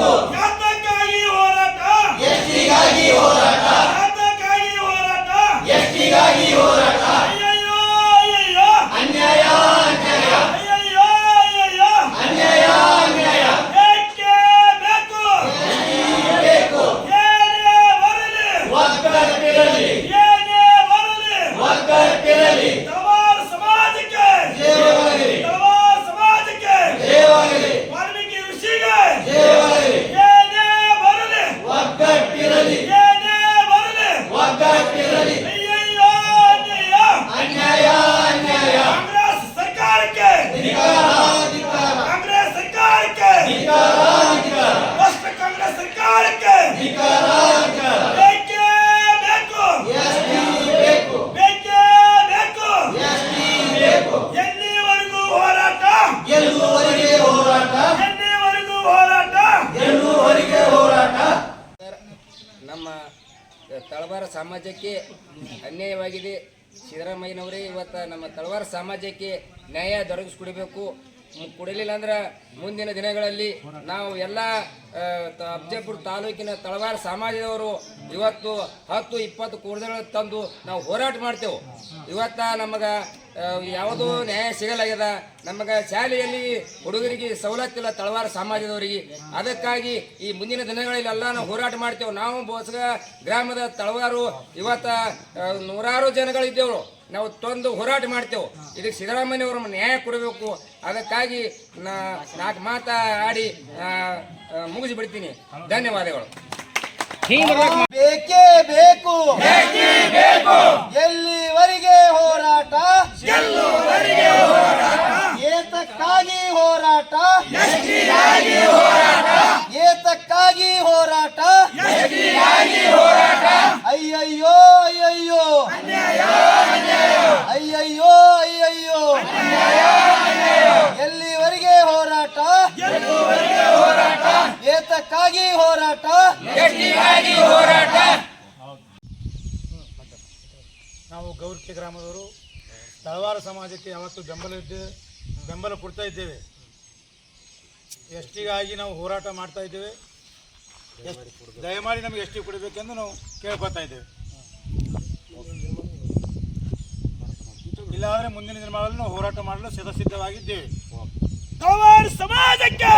고 ತಳವಾರ ಸಮಾಜಕ್ಕೆ ಅನ್ಯಾಯವಾಗಿದೆ. ಸಿದ್ದರಾಮಯ್ಯನವರೇ ಇವತ್ತು ನಮ್ಮ ತಳವಾರ ಸಮಾಜಕ್ಕೆ ನ್ಯಾಯ ದೊರಕಿಸ್ಕೊಡಬೇಕು. ಕೊಡಲಿಲ್ಲ ಅಂದ್ರೆ ಮುಂದಿನ ದಿನಗಳಲ್ಲಿ ನಾವು ಎಲ್ಲ ಅಫಜಲ್ಪುರ ತಾಲೂಕಿನ ತಳವಾರ ಸಮಾಜದವರು ಇವತ್ತು ಹತ್ತು, ಇಪ್ಪತ್ತು ಕೂಡದಗಳು ತಂದು ನಾವು ಹೋರಾಟ ಮಾಡ್ತೇವೆ. ಇವತ್ತ ನಮಗೆ ಯಾವುದೂ ನ್ಯಾಯ ಸಿಗಲಾಗ್ಯದ. ನಮಗೆ ಶಾಲೆಯಲ್ಲಿ ಹುಡುಗರಿಗೆ ಸವಲತ್ತಿಲ್ಲ ತಳವಾರ ಸಮಾಜದವರಿಗೆ. ಅದಕ್ಕಾಗಿ ಈ ಮುಂದಿನ ದಿನಗಳಲ್ಲಿ ಎಲ್ಲ ನಾವು ಹೋರಾಟ ಮಾಡ್ತೇವೆ. ನಾವು ಬೋಸಗ ಗ್ರಾಮದ ತಳವಾರು ಇವತ್ತ ನೂರಾರು ಜನಗಳಿದ್ದೇವರು ನಾವು ತಂದು ಹೋರಾಟ ಮಾಡ್ತೇವೆ. ಇದಕ್ಕೆ ಸಿದ್ದರಾಮಯ್ಯವರು ನ್ಯಾಯ ಕೊಡಬೇಕು. ಅದಕ್ಕಾಗಿ ನಾಲ್ಕು ಮಾತಾ ಆಡಿ ಆ, ಬಿಡ್ತೀನಿ. ಧನ್ಯವಾದಗಳು. ಬೇಕೇ ಬೇಕು. ಎಲ್ಲಿವರೆಗೆ ಹೋರಾಟ? ಏತಕ್ಕಾಗಿ ಹೋರಾಟ? ಏತಕ್ಕಾಗಿ ಹೋರಾಟ? ಅಯ್ಯಯ್ಯೋ ಅಯ್ಯಯ್ಯೋ. ಅಯ್ಯಯ್ಯೋ ಅಯ್ಯಯ್ಯೋ. ಎಲ್ಲಿವರೆಗೆ ಹೋರಾಟ? ಏತಕ್ಕಾಗಿ ಹೋರಾಟ. ಹೋರಾಟ. ನಾವು ಗೌರಿ ಗ್ರಾಮದವರು ತಳವಾರ ಸಮಾಜಕ್ಕೆ ಯಾವತ್ತೂ ಬೆಂಬಲ ಇದ್ದೇವೆ ಬೆಂಬಲ ಕೊಡ್ತಾ ಇದ್ದೇವೆ. ಎಷ್ಟಿಗಾಗಿ ನಾವು ಹೋರಾಟ ಮಾಡ್ತಾ ಇದ್ದೇವೆ? ದಯಮಾಡಿ ನಮಗೆ ಎಷ್ಟಿ ಕೊಡಬೇಕೆಂದು ನಾವು ಕೇಳ್ಕೊತಾ ಇದ್ದೇವೆ. ಇಲ್ಲಾಂದರೆ ಮುಂದಿನ ದಿನಗಳಲ್ಲಿ ನಾವು ಹೋರಾಟ ಮಾಡಲು ಸಿದ್ಧ ಸಮಾಜಕ್ಕೆ!